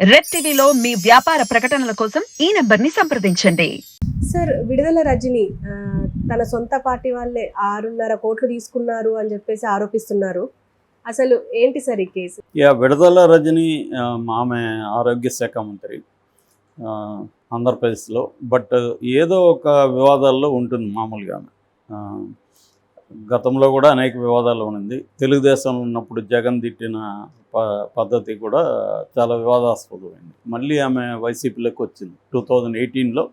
Red టీవీలో మీ వ్యాపార ప్రకటనల కోసం ఈ నెంబర్ని సంప్రదించండి. సార్ విడుదల రజని తన సొంత పార్టీ వాళ్ళే ఆరున్నర కోట్లు తీసుకున్నారు అని చెప్పేసి ఆరోపిస్తున్నారు. అసలు ఏంటి సార్ ఈ కేసు? ఇక విడుదల రజని ఆమె ఆరోగ్య శాఖ మంత్రి ఆ, ఆంధ్రప్రదేశ్లో. బట్ ఏదో ఒక వివాదాల్లో ఉంటుంది మామూలుగా. గతంలో కూడా అనేక వివాదాలు ఉన్నది. తెలుగుదేశంలో ఉన్నప్పుడు జగన్ తిట్టిన పద్ధతి కూడా చాలా వివాదాస్పదమైంది. మళ్ళీ ఆమె వైసీపీలోకి వచ్చింది. టూ థౌజండ్ ఎయిటీన్లో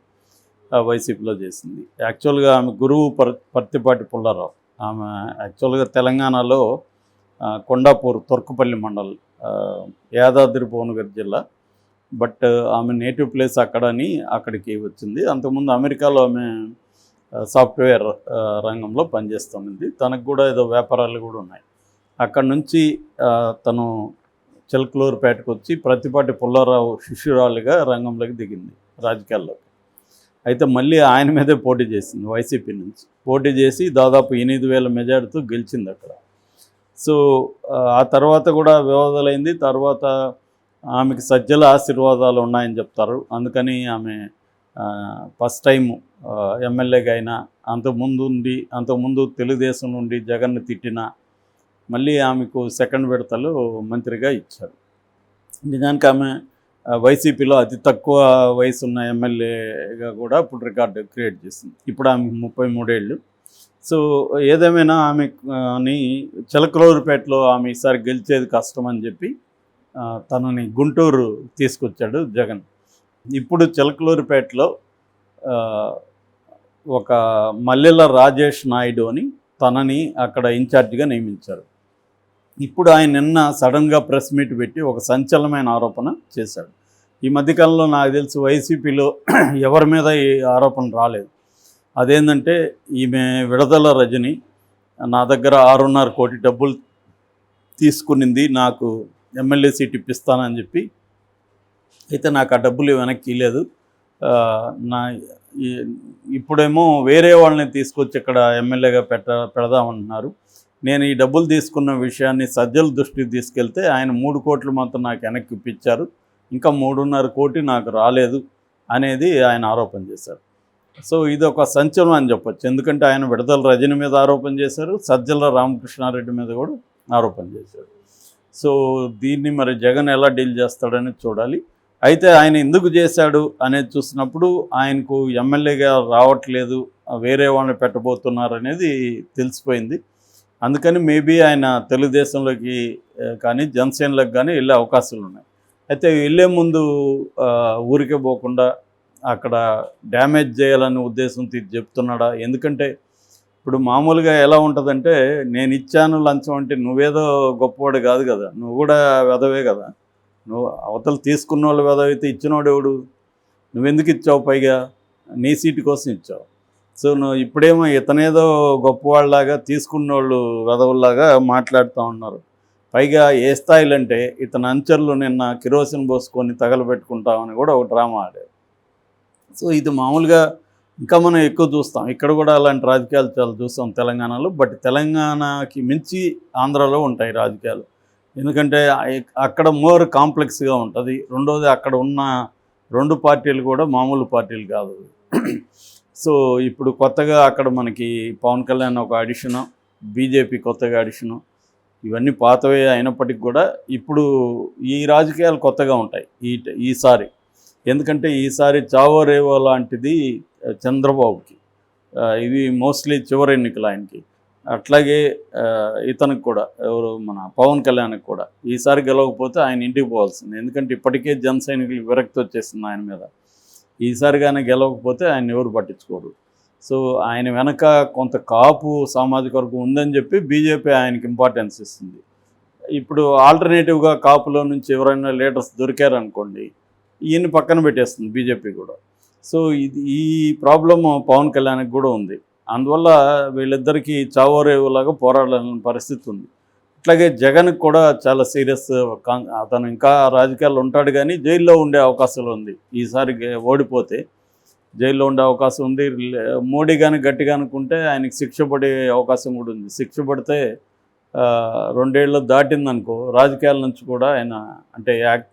వైసీపీలో చేసింది. యాక్చువల్గా ఆమె గురువు పర్ పర్తిపాటి పుల్లారావు. ఆమె యాక్చువల్గా తెలంగాణలో కొండాపూర్ తొర్కపల్లి మండల్ యాదాద్రి భువనగిరి జిల్లా. బట్ ఆమె నేటివ్ ప్లేస్ అక్కడని అక్కడికి వచ్చింది. అంతకుముందు అమెరికాలో ఆమె సాఫ్ట్వేర్ రంగంలో పనిచేస్తుంది తనకు కూడా ఏదో వ్యాపారాలు కూడా ఉన్నాయి. అక్కడ నుంచి తను చిలకలూరుపేటకు వచ్చి ప్రతిపాటి పుల్లారావు శిష్యురాలుగా రంగంలోకి దిగింది రాజకీయాల్లో అయితే మళ్ళీ ఆయన మీదే పోటీ చేసింది వైసీపీ నుంచి. పోటీ చేసి దాదాపు ఎనిమిది వేల మెజార్టీతో గెలిచింది అక్కడ. సో ఆ, తర్వాత కూడా వివాదాలైంది. తర్వాత ఆమెకి సజ్జల ఆశీర్వాదాలు ఉన్నాయని చెప్తారు. అందుకని ఆమె ఫస్ట్ టైం ఎమ్మెల్యేగా అయినా అంతకుముందు ఉండి అంతకుముందు తెలుగుదేశం నుండి జగన్ను తిట్టిన మళ్ళీ ఆమెకు సెకండ్ విడతలు మంత్రిగా ఇచ్చారు. నిజానికి ఆమె వైసీపీలో అతి తక్కువ వయసు ఉన్న ఎమ్మెల్యేగా కూడా ఇప్పుడు రికార్డు క్రియేట్ చేసింది. ఇప్పుడు ఆమెకు ముప్పై మూడేళ్ళు. సో ఏదేమైనా ఆమెని చిలకలూరుపేటలో ఆమె ఈసారి గెలిచేది కష్టం అని చెప్పి తనని గుంటూరు తీసుకొచ్చాడు జగన్. ఇప్పుడు చిలకలూరుపేటలో ఒక మల్లెల రాజేష్ నాయుడు అని తనని అక్కడ ఇన్ఛార్జిగా నియమించారు. ఇప్పుడు ఆయన నిన్న సడన్గా ప్రెస్ మీట్ పెట్టి ఒక సంచలనమైన ఆరోపణ చేశాడు. ఈ మధ్యకాలంలో నాకు తెలిసి వైసీపీలో ఎవరి మీద ఈ ఆరోపణ రాలేదు. అదేంటంటే ఈమె విడుదల రజని నా దగ్గర ఆరున్నర కోటి డబ్బులు తీసుకునింది నాకు ఎమ్మెల్యే సీట్ ఇప్పిస్తానని చెప్పి అయితే నాకు ఆ డబ్బులు వెనక్కి లేదు నా ఇప్పుడేమో వేరే వాళ్ళని తీసుకొచ్చి ఇక్కడ ఎమ్మెల్యేగా పెట్ట పెడదామంటున్నారు నేను ఈ డబ్బులు తీసుకున్న విషయాన్ని సజ్జల దృష్టికి తీసుకెళ్తే ఆయన మూడు కోట్లు మాత్రం నాకు వెనక్కి ఇప్పించారు. ఇంకా మూడున్నర కోటి నాకు రాలేదు అనేది ఆయన ఆరోపణ చేశారు. సో ఇది ఒక సంచలనం అని చెప్పొచ్చు. ఎందుకంటే ఆయన విడుదల రజని మీద ఆరోపణ చేశారు సజ్జల రామకృష్ణారెడ్డి మీద కూడా ఆరోపణ చేశారు. సో దీన్ని మరి జగన్ ఎలా డీల్ చేస్తాడని చూడాలి. అయితే ఆయన ఎందుకు చేశాడు అనేది చూసినప్పుడు ఆయనకు ఎమ్మెల్యేగా రావట్లేదు వేరే వాళ్ళని పెట్టబోతున్నారు అనేది తెలిసిపోయింది. అందుకని మేబీ ఆయన తెలుగుదేశంలోకి కానీ జనసేనలకు కానీ వెళ్ళే అవకాశాలు ఉన్నాయి. అయితే వెళ్ళే ముందు ఊరికే పోకుండా అక్కడ డ్యామేజ్ చేయాలనే ఉద్దేశంతో ఇది చెప్తున్నాడా? ఎందుకంటే ఇప్పుడు మామూలుగా ఎలా ఉంటుందంటే నేను ఇచ్చాను లంచం అంటే నువ్వేదో గొప్పవాడు కాదు కదా నువ్వు కూడా వెదవే కదా. నువ్వు అవతలు తీసుకున్న వాళ్ళు వెదవైతే ఇచ్చినవాడు ఎవడు? నువ్వెందుకు ఇచ్చావు పైగా? నీ సీటు కోసం ఇచ్చావు. సో నువ్వు ఇప్పుడేమో ఇతనేదో గొప్పవాళ్ళలాగా తీసుకున్న వాళ్ళు వెదవుల్లాగా మాట్లాడుతూ ఉన్నారు. పైగా ఏ స్థాయిలు అంటే ఇతని అంచర్లు నిన్న కిరోసిన్ పోసుకొని తగలబెట్టుకుంటామని కూడా ఒక డ్రామా ఆడారు. సో ఇది మామూలుగా ఇంకా మనం ఎక్కువ చూస్తాం. ఇక్కడ కూడా అలాంటి రాజకీయాలు చాలా చూస్తాం తెలంగాణలో బట్ తెలంగాణకి మించి ఆంధ్రాలో ఉంటాయి రాజకీయాలు. ఎందుకంటే అక్కడ మోర్ కాంప్లెక్స్గా ఉంటుంది. రెండోది అక్కడ ఉన్న రెండు పార్టీలు కూడా మామూలు పార్టీలు కాదు. సో ఇప్పుడు కొత్తగా అక్కడ మనకి పవన్ కళ్యాణ్ ఒక అడిషను బీజేపీ కొత్తగా అడిషను ఇవన్నీ పాతవే అయినప్పటికీ కూడా ఇప్పుడు ఈ రాజకీయాలు కొత్తగా ఉంటాయి ఈ ఈసారి ఎందుకంటే ఈసారి చావో రేవో లాంటిది చంద్రబాబుకి ఇది ఇవి మోస్ట్లీ చివరి ఎన్నికలు ఆయనకి. అట్లాగే ఇతనికి కూడా ఎవరు మన పవన్ కళ్యాణ్కి కూడా. ఈసారి గెలవకపోతే ఆయన ఇంటికి పోవాల్సింది. ఎందుకంటే ఇప్పటికే జన సైనికులు విరక్తి వచ్చేసింది ఆయన మీద. ఈసారి కానీ గెలవకపోతే ఆయన ఎవరు పట్టించుకోరు. సో ఆయన వెనక కొంత కాపు సామాజిక వర్గం ఉందని చెప్పి బీజేపీ ఆయనకి ఇంపార్టెన్స్ ఇస్తుంది. ఇప్పుడు ఆల్టర్నేటివ్గా కాపులో నుంచి ఎవరైనా లీడర్స్ దొరికారనుకోండి ఈయన్ని పక్కన పెట్టేస్తుంది బీజేపీ కూడా. సో ఇది ఈ ప్రాబ్లము పవన్ కళ్యాణ్కి కూడా ఉంది. అందువల్ల వీళ్ళిద్దరికీ చావోరేవులాగా పోరాడాలని పరిస్థితి ఉంది. అట్లాగే జగన్కి కూడా చాలా సీరియస్ అతను ఇంకా రాజకీయాల్లో ఉంటాడు కానీ జైల్లో ఉండే అవకాశాలు ఉంది. ఈసారి ఓడిపోతే జైల్లో ఉండే అవకాశం ఉంది. మోడీ కానీ గట్టిగా అనుకుంటే ఆయనకి శిక్ష పడే అవకాశం కూడా ఉంది. శిక్ష పడితే రెండేళ్ళు దాటిందనుకో రాజకీయాల నుంచి కూడా ఆయన అంటే యాక్ట్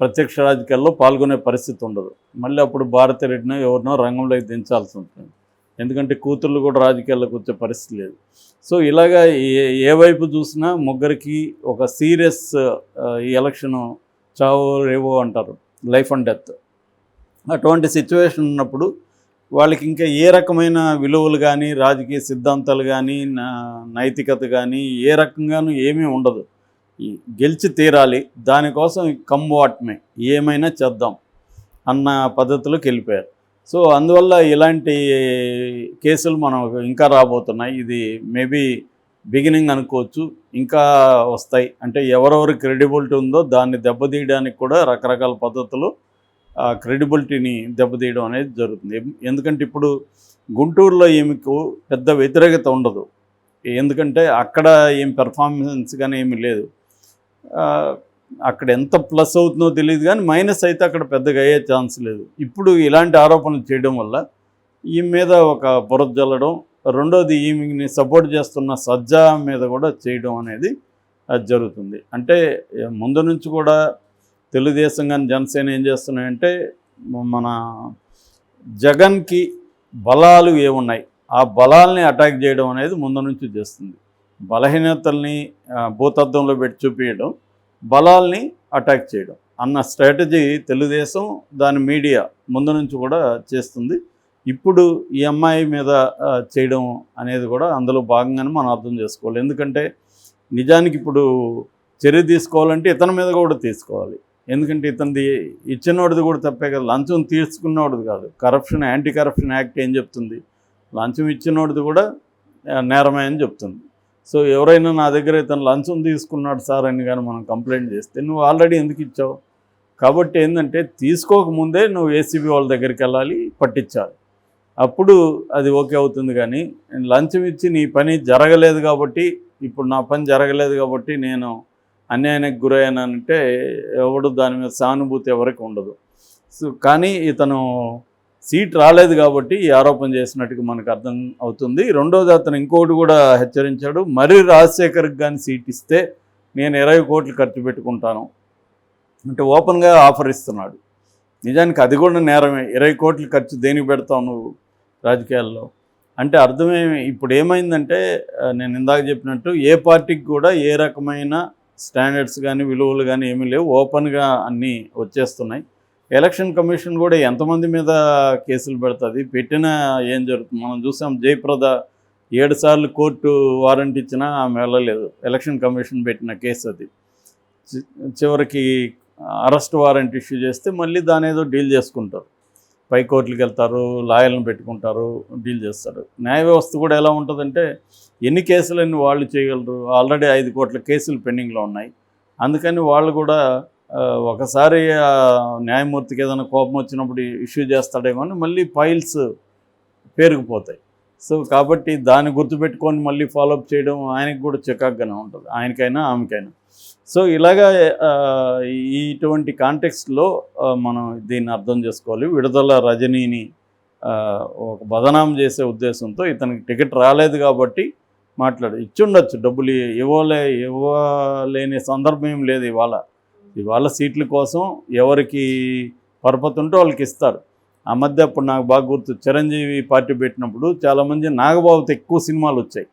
ప్రత్యక్ష రాజకీయాల్లో పాల్గొనే పరిస్థితి ఉండదు. మళ్ళీ అప్పుడు భారతరెడ్డినో ఎవరినో రంగంలోకి దించాల్సి ఉంటుంది. ఎందుకంటే కూతుర్లు కూడా రాజకీయాల్లోకి వచ్చే పరిస్థితి లేదు. సో ఇలాగా ఏ ఏ వైపు చూసినా ముగ్గురికి ఒక సీరియస్ ఈ ఎలక్షన్ చావో రేవో అంటారు లైఫ్ అండ్ డెత్. అటువంటి సిచ్యువేషన్ ఉన్నప్పుడు వాళ్ళకి ఇంకా ఏ రకమైన విలువలు కానీ రాజకీయ సిద్ధాంతాలు కానీ నైతికత కానీ ఏ రకంగానూ ఏమీ ఉండదు. గెలిచి తీరాలి దానికోసం కమ్ కమ్వాట్మే ఏమైనా చేద్దాం అన్న పద్ధతిలోకి వెళ్ళిపోయారు. సో అందువల్ల ఇలాంటి కేసులు మనం ఇంకా రాబోతున్నాయి. ఇది మేబీ బిగినింగ్ అనుకోవచ్చు. ఇంకా వస్తాయి. అంటే ఎవరెవరు క్రెడిబిలిటీ ఉందో దాన్ని దెబ్బతీయడానికి కూడా రకరకాల పద్ధతులు ఆ క్రెడిబిలిటీని దెబ్బతీయడం అనేది జరుగుతుంది. ఎందుకంటే ఇప్పుడు గుంటూరులో ఈమెకు పెద్ద వ్యతిరేకత ఉండదు. ఎందుకంటే అక్కడ ఏం పెర్ఫార్మెన్స్ కానీ ఏమీ లేదు. అక్కడ ఎంత ప్లస్ అవుతుందో తెలియదు కానీ మైనస్ అయితే అక్కడ పెద్దగా అయ్యే ఛాన్స్ లేదు. ఇప్పుడు ఇలాంటి ఆరోపణలు చేయడం వల్ల ఈమె మీద ఒక బురద జల్లడం రెండోది ఈమెని సపోర్ట్ చేస్తున్న సజ్జా మీద కూడా చేయడం అనేది అది జరుగుతుంది. అంటే ముందు నుంచి కూడా తెలుగుదేశం కానీ జనసేన ఏం చేస్తున్నాయంటే మన జగన్కి బలాలు ఏమున్నాయి? ఆ బలాల్ని అటాక్ చేయడం అనేది ముందు నుంచి చేస్తుంది. బలహీనతల్ని భూతత్వంలో పెట్టి చూపించడం బలాల్ని అటాక్ చేయడం అన్న స్ట్రాటజీ తెలుగుదేశం దాని మీడియా ముందు నుంచి కూడా చేస్తుంది. ఇప్పుడు ఈ అమ్మాయి మీద చేయడం అనేది కూడా అందులో భాగంగానే మనం అర్థం చేసుకోవాలి. ఎందుకంటే నిజానికి ఇప్పుడు చర్య తీసుకోవాలంటే ఇతని మీద కూడా తీసుకోవాలి. ఎందుకంటే ఇతనిది ఇచ్చినోడిది కూడా తప్పే కదా. లంచం తీసుకున్నోడిది కాదు. కరప్షన్ యాంటీ కరప్షన్ యాక్ట్ ఏం చెప్తుంది? లంచం ఇచ్చినోడిది కూడా నేరమే అని చెప్తుంది. సో ఎవరైనా నా దగ్గర ఇతను లంచం తీసుకున్నాడు సార్ అని కానీ మనం కంప్లైంట్ చేస్తే నువ్వు ఆల్రెడీ ఎందుకు ఇచ్చావు? కాబట్టి ఏంటంటే తీసుకోకముందే నువ్వు ఏసీబీ వాళ్ళ దగ్గరికి వెళ్ళాలి పట్టించాలి. అప్పుడు అది ఓకే అవుతుంది కానీ లంచం ఇచ్చి నీ పని జరగలేదు కాబట్టి ఇప్పుడు నా పని జరగలేదు కాబట్టి నేను అన్యాయానికి గురయ్యానంటే ఎవడు దాని మీద సానుభూతి ఎవరికి ఉండదు. సో కానీ ఇతను సీట్ రాలేదు కాబట్టి ఈ ఆరోపణ చేసినట్టుగా మనకు అర్థం అవుతుంది. రెండోది అతను ఇంకోటి కూడా హెచ్చరించాడు. మరీ రాజశేఖర్కి కానీ సీట్ ఇస్తే నేను ఇరవై కోట్లు ఖర్చు పెట్టుకుంటాను. అంటే ఓపెన్గా ఆఫర్ ఇస్తున్నాడు. నిజానికి అది కూడా నేరమే. ఇరవై కోట్లు ఖర్చు దేనికి పెడతావు నువ్వు రాజకీయాల్లో? అంటే అర్థమేమి ఇప్పుడు ఏమైందంటే నేను ఇందాక చెప్పినట్టు ఏ పార్టీకి కూడా ఏ రకమైన స్టాండర్డ్స్ కానీ విలువలు కానీ ఏమీ లేవు. ఓపెన్గా అన్నీ వచ్చేస్తున్నాయి. ఎలక్షన్ కమిషన్ కూడా ఎంతమంది మీద కేసులు పెడుతుంది? పెట్టినా ఏం జరుగుతుంది? మనం చూసాం జయప్రద ఏడు సార్లు కోర్టు వారెంట్ ఇచ్చినా ఆమె వెళ్ళలేదు. ఎలక్షన్ కమిషన్ పెట్టిన కేసు అది. చి- చివరికి అరెస్ట్ వారెంట్ ఇష్యూ చేస్తే మళ్ళీ దాని ఏదో డీల్ చేసుకుంటారు. పై కోర్టులకు వెళ్తారు లాయర్లను పెట్టుకుంటారు డీల్ చేస్తారు. న్యాయ వ్యవస్థ కూడా ఎలా ఉంటుందంటే ఎన్ని కేసులన్నీ వాళ్ళు చేయగలరు? ఆల్రెడీ ఐదు కోట్ల కేసులు పెండింగ్లో ఉన్నాయి. అందుకని వాళ్ళు కూడా ఒకసారి ఆ న్యాయమూర్తికి ఏదైనా కోపం వచ్చినప్పుడు ఇష్యూ చేస్తాడేమో అని మళ్ళీ ఫైల్స్ పేరుకుపోతాయి. సో కాబట్టి దాన్ని గుర్తుపెట్టుకొని మళ్ళీ ఫాలోఅప్ చేయడం ఆయనకి కూడా చికాగ్గానే ఉంటుంది. ఆయనకైనా ఆమెకైనా. సో ఇలాగా ఈ ఇటువంటి కాంటెక్స్ట్లో మనం దీన్ని అర్థం చేసుకోవాలి. విడుదల రజనీని ఒక బదనాం చేసే ఉద్దేశంతో ఇతనికి టికెట్ రాలేదు కాబట్టి మాట్లాడు ఇచ్చుండొచ్చు. డబ్బులు ఇవ్వలే ఇవ్వలేని సందర్భం ఏం లేదు ఇవాళ. ఇవాళ సీట్ల కోసం ఎవరికి పరపతి ఉంటే వాళ్ళకి ఇస్తారు. ఆ మధ్య అప్పుడు నాకు బాగా గుర్తు చిరంజీవి పార్టీ పెట్టినప్పుడు చాలామంది నాగబాబుతో ఎక్కువ సినిమాలు వచ్చాయి.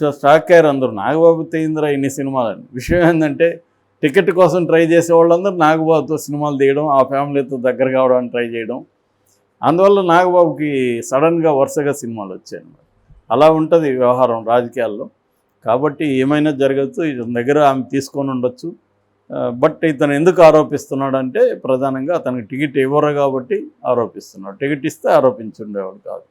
సో స్టాక్ అయ్యారు అందరూ. నాగబాబు ఇందిరా ఇన్ని సినిమాలు అని. విషయం ఏంటంటే టికెట్ కోసం ట్రై చేసే వాళ్ళందరూ నాగబాబుతో సినిమాలు తీయడం ఆ ఫ్యామిలీతో దగ్గర కావడానికి ట్రై చేయడం. అందువల్ల నాగబాబుకి సడన్గా వరుసగా సినిమాలు వచ్చాయి అలా ఉంటుంది వ్యవహారం రాజకీయాల్లో. కాబట్టి ఏమైనా జరగచ్చు ఇతని దగ్గర ఆమె తీసుకొని ఉండొచ్చు. బట్ ఇతను ఎందుకు ఆరోపిస్తున్నాడంటే ప్రధానంగా అతనికి టికెట్ ఇవ్వరు కాబట్టి ఆరోపిస్తున్నాడు. టికెట్ ఇస్తే ఆరోపించుండేవాడు కాదు.